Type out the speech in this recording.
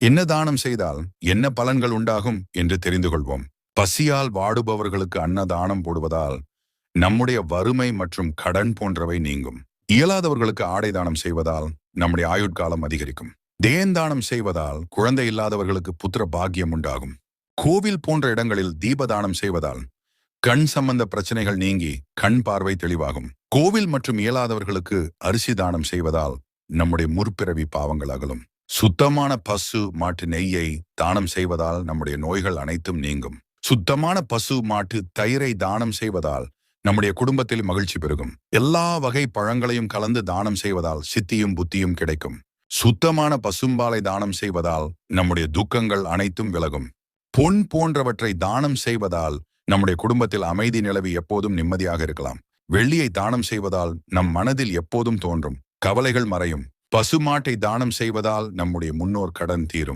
என்ன தானம் செய்தால் என்ன பலன்கள் உண்டாகும் என்று தெரிந்து கொள்வோம். பசியால் வாடுபவர்களுக்கு அன்னதானம் போடுவதால் நம்முடைய வறுமை மற்றும் கடன் போன்றவை நீங்கும். இயலாதவர்களுக்கு ஆடை தானம் செய்வதால் நம்முடைய ஆயுட்காலம் அதிகரிக்கும். தேந்தானம் செய்வதால் குழந்தை இல்லாதவர்களுக்கு புத்திர பாக்கியம் உண்டாகும். கோவில் போன்ற இடங்களில் தீபதானம் செய்வதால் கண் சம்பந்த பிரச்சனைகள் நீங்கி கண் பார்வை தெளிவாகும். கோவில் மற்றும் இயலாதவர்களுக்கு அரிசி தானம் செய்வதால் நம்முடைய முற்பிறவி பாவங்கள் அகலும். சுத்தமான பசு மாட்டு நெய்யை தானம் செய்வதால் நம்முடைய நோய்கள் அனைத்தும் நீங்கும். சுத்தமான பசு மாட்டு தயிரை தானம் செய்வதால் நம்முடைய குடும்பத்தில் மகிழ்ச்சி பெருகும். எல்லா வகை பழங்களையும் கலந்து தானம் செய்வதால் சித்தியும் புத்தியும் கிடைக்கும். சுத்தமான பசும்பாலை தானம் செய்வதால் நம்முடைய துக்கங்கள் அனைத்தும் விலகும். பொன் போன்றவற்றை தானம் செய்வதால் நம்முடைய குடும்பத்தில் அமைதி நிலவி எப்போதும் நிம்மதியாக இருக்கலாம். வெள்ளியை தானம் செய்வதால் நம் மனதில் எப்போதும் தோன்றும். கவலைகள் மறையும். பசுமாட்டை தானம் செய்வதால் நம்முடைய முன்னோர் கடன் தீரும்.